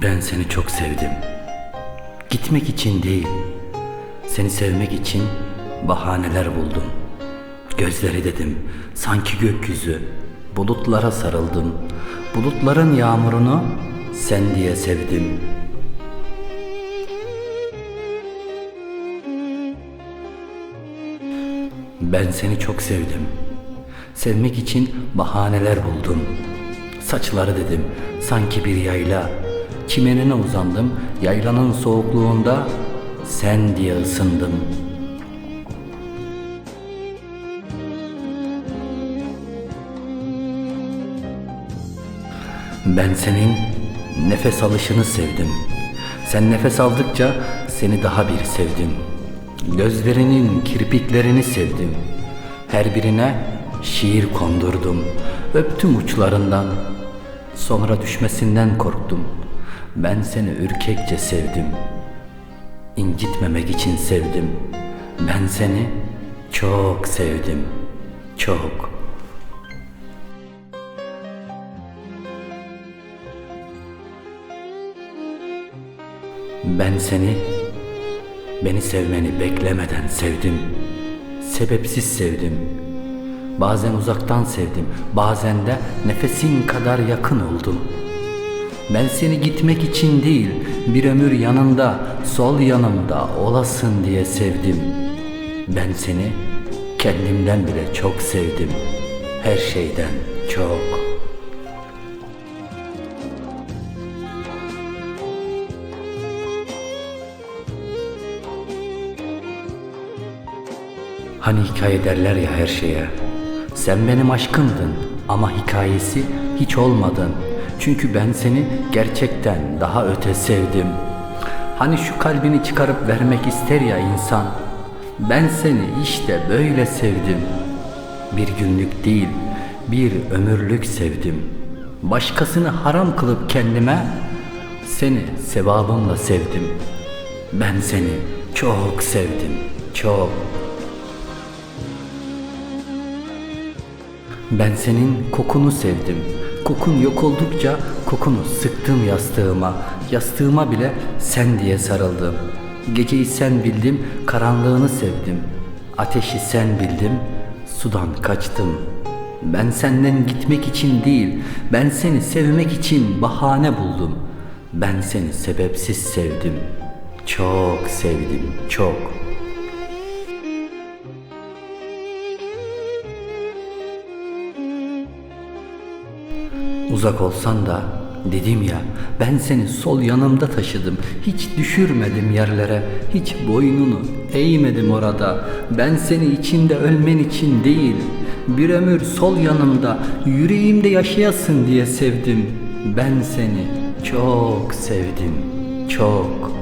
Ben seni çok sevdim. Gitmek için değil, seni sevmek için bahaneler buldum. Gözleri dedim, sanki gökyüzü. Bulutlara sarıldım. Bulutların yağmurunu sen diye sevdim. Ben seni çok sevdim. Sevmek için bahaneler buldum. Saçları dedim, sanki bir yayla. Çimenine uzandım, yaylanın soğukluğunda sen diye ısındım. Ben senin nefes alışını sevdim. Sen nefes aldıkça seni daha bir sevdim. Gözlerinin kirpiklerini sevdim. Her birine şiir kondurdum. Öptüm uçlarından. Sonra düşmesinden korktum. Ben seni ürkekçe sevdim. İncitmemek için sevdim. Ben seni çok sevdim. Çok. Ben seni, beni sevmeni beklemeden sevdim. Sebepsiz sevdim. Bazen uzaktan sevdim, bazen de nefesin kadar yakın oldum. Ben seni gitmek için değil, bir ömür yanında, sol yanımda olasın diye sevdim. Ben seni kendimden bile çok sevdim. Her şeyden çok. Hani hikaye derler ya her şeye. Sen benim aşkımdın ama hikayesi hiç olmadın. Çünkü ben seni gerçekten daha öte sevdim. Hani şu kalbini çıkarıp vermek ister ya insan. Ben seni işte böyle sevdim. Bir günlük değil, bir ömürlük sevdim. Başkasını haram kılıp kendime seni sevabımla sevdim. Ben seni çok sevdim, çok. Ben senin kokunu sevdim. Kokun yok oldukça kokunu sıktım yastığıma. Yastığıma bile sen diye sarıldım. Geceyi sen bildim, karanlığını sevdim. Ateşi sen bildim, sudan kaçtım. Ben senden gitmek için değil, ben seni sevmek için bahane buldum. Ben seni sebepsiz sevdim. Çok sevdim, çok. Uzak olsan da dedim ya ben seni sol yanımda taşıdım. Hiç düşürmedim yerlere. Hiç boynunu eğmedim orada. Ben seni içinde ölmen için değil. Bir ömür sol yanımda yüreğimde yaşayasın diye sevdim. Ben seni çok sevdim. Çok.